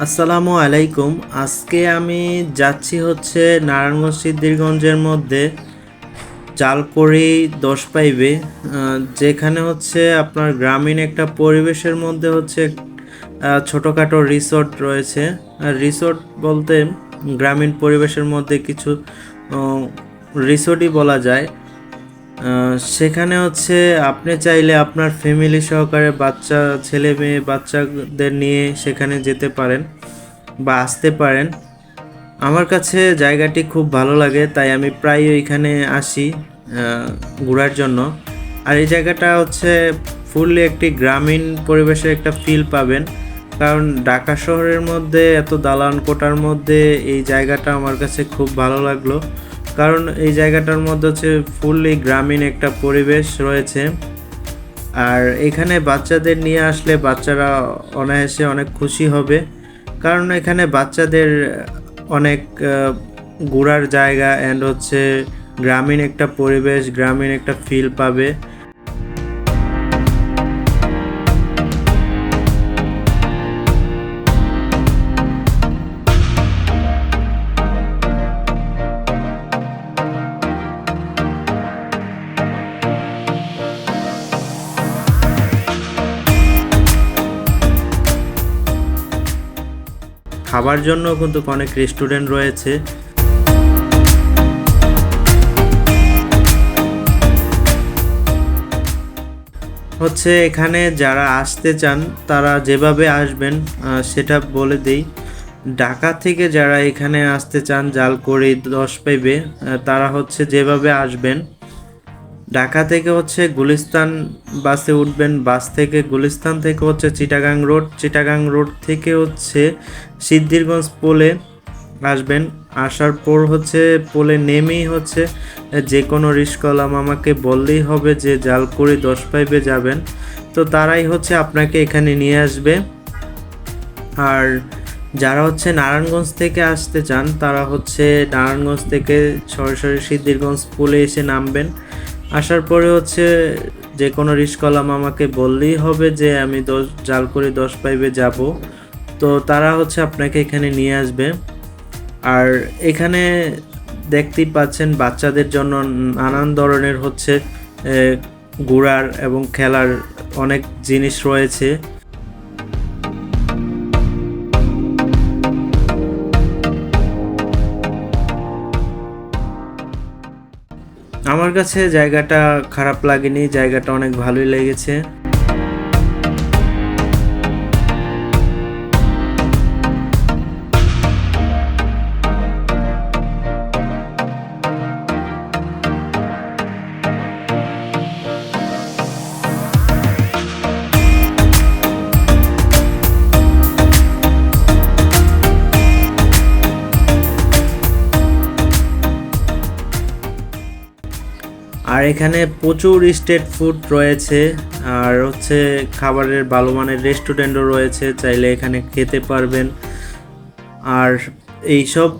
আসসালামু আলাইকুম। আজকে আমি যাচ্ছি হচ্ছে নারায়ণগঞ্জ সিদ্ধিরগঞ্জের মধ্যে জালকড়ি দশ পাইবে যেখানে হচ্ছে আপনার গ্রামীণ একটা পরিবেশের মধ্যে হচ্ছে ছোটোখাটো রিসোর্ট রয়েছে। রিসোর্ট বলতে গ্রামীণ পরিবেশের মধ্যে কিছু রিসোর্টই বলা যায়। সেখানে হচ্ছে আপনি চাইলে আপনার ফ্যামিলি সহকারে বাচ্চা, ছেলে মেয়ে, বাচ্চাদের নিয়ে সেখানে যেতে পারেন বা আসতে পারেন। আমার কাছে জায়গাটি খুব ভালো লাগে, তাই আমি প্রায় ওইখানে আসি ঘোরার জন্য। আর এই জায়গাটা হচ্ছে ফুললি একটি গ্রামীণ পরিবেশের একটা ফিল পাবেন, কারণ ঢাকা শহরের মধ্যে, এত দালান কোটার মধ্যে এই জায়গাটা আমার কাছে খুব ভালো লাগল। কারণ এই জায়গাটার মধ্যে হচ্ছে ফুললি গ্রামীণ একটা পরিবেশ রয়েছে। আর এখানে বাচ্চাদের নিয়ে আসলে বাচ্চারা অনায়াসে অনেক খুশি হবে। কারণ এখানে বাচ্চাদের অনেক ঘোরার জায়গা অ্যান্ড হচ্ছে গ্রামীণ একটা পরিবেশ, গ্রামীণ একটা ফিল পাবে। খাবার জন্য কিন্তু অনেক রেস্টুরেন্ট রয়েছে। হচ্ছে এখানে যারা আসতে চান, তারা যেভাবে আসবেন সেটা বলে দেই। ঢাকা থেকে যারা এখানে আসতে চান জালকড়ি দশ পাইবে তারা হচ্ছে যেভাবে আসবেন ঢাকা থেকে হচ্ছে গুলিস্তান বাসে উঠবেন, বাস থেকে গুলিস্তান থেকে হচ্ছে চিটাগাং রোড চিটাগাং রোড থেকে হচ্ছে সিদ্ধিরগঞ্জ পোলে আসবেন। আসার পর হচ্ছে পোলে নেমেই হচ্ছে যে কোনো রিস্কলাম আমাকে বললেই হবে যে জালকুড়ি দশ পাইবে যাবেন। তো তারাই হচ্ছে আপনাকে এখানে নিয়ে আসবে। আর যারা হচ্ছে নারায়ণগঞ্জ থেকে আসতে চান, তারা হচ্ছে নারায়ণগঞ্জ থেকে সরাসরি সিদ্ধিরগঞ্জ পুলে এসে নামবেন। আসার পরে হচ্ছে যে কোনো রিস্কলাম আমাকে বললেই হবে যে আমি দশ, জাল করে দশ পাইবে যাব। তো তারা হচ্ছে আপনাকে এখানে নিয়ে আসবে। আর এখানে দেখতেই পাচ্ছেন বাচ্চাদের জন্য নানান ধরনের হচ্ছে ঘোরার এবং খেলার অনেক জিনিস রয়েছে। আমার কাছে জায়গাটা খারাপ লাগেনি জায়গাটা অনেক ভালোই লেগেছে। আর এখানে প্রচুর স্ট্রিট ফুড রয়েছে, আর হচ্ছে খাবারের ভালো মানের রেস্টুরেন্টও রয়েছে, চাইলে এখানে খেতে পারবেন। আর এইসব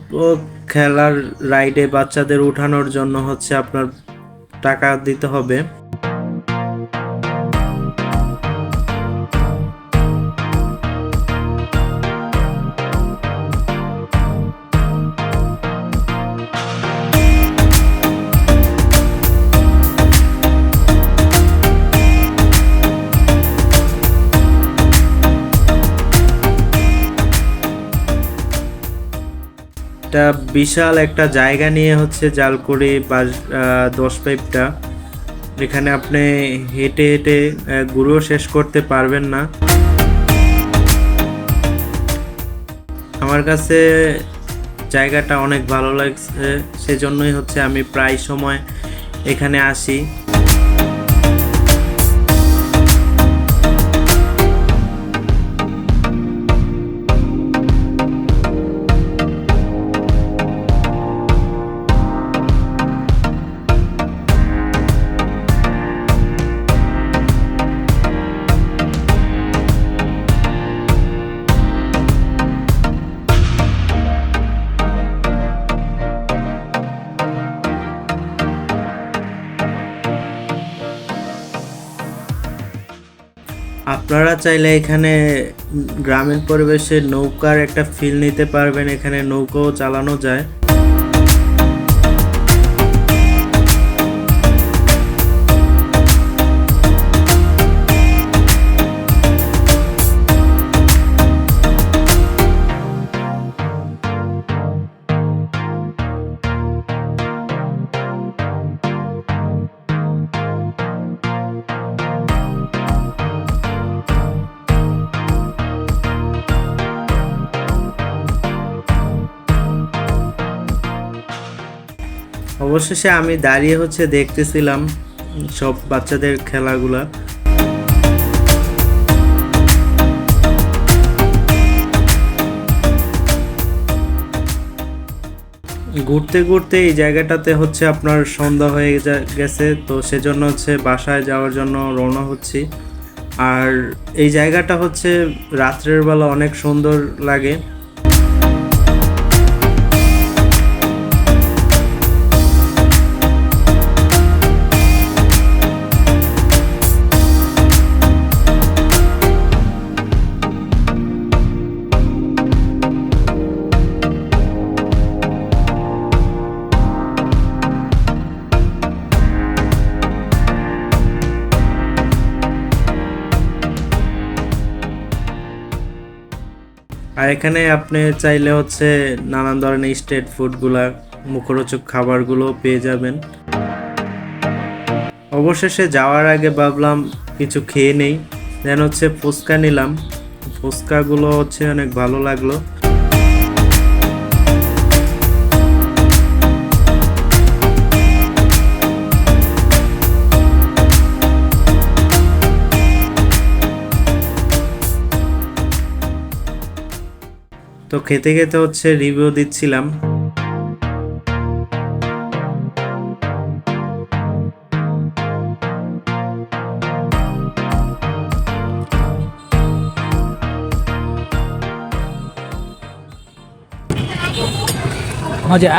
খেলার রাইডে বাচ্চাদের উঠানোর জন্য হচ্ছে আপনার টাকা দিতে হবে। একটা বিশাল একটা জায়গা নিয়ে হচ্ছে জালকুড়ি বা আহ, দশ পাইপটা। এখানে আপনি হেঁটে হেঁটে ঘুরেও শেষ করতে পারবেন না। আমার কাছে জায়গাটা অনেক ভালো লাগছে সেজন্যই হচ্ছে আমি প্রায় সময় এখানে আসি। আপনারা চাইলে এখানে গ্রামীণ পরিবেশে নৌকার একটা ফিল নিতে পারবেন এখানে নৌকাও চালানো যায়। অবশেষে আমি দাঁড়িয়ে হচ্ছে দেখতেছিলাম সব বাচ্চাদের খেলাগুলা। ঘুরতে ঘুরতে এই জায়গাটাতে হচ্ছে আপনার সন্ধ্যা হয়ে গেছে, তো সেজন্য হচ্ছে বাসায় যাওয়ার জন্য রওনা হচ্ছি। আর এই জায়গাটা হচ্ছে রাত্রের বেলা অনেক সুন্দর লাগে। আর এখানে আপনি চাইলে হচ্ছে নানান ধরনের স্ট্রিট ফুডগুলা মুখরোচক খাবারগুলো পেয়ে যাবেন। অবশেষে যাওয়ার আগে ভাবলাম কিছু খেয়ে নেই দেন হচ্ছে ফুচকা নিলাম। ফুচকাগুলো হচ্ছে অনেক ভালো লাগল। তো খেতে খেতে হচ্ছে রিভিউ দিচ্ছিলাম। মজা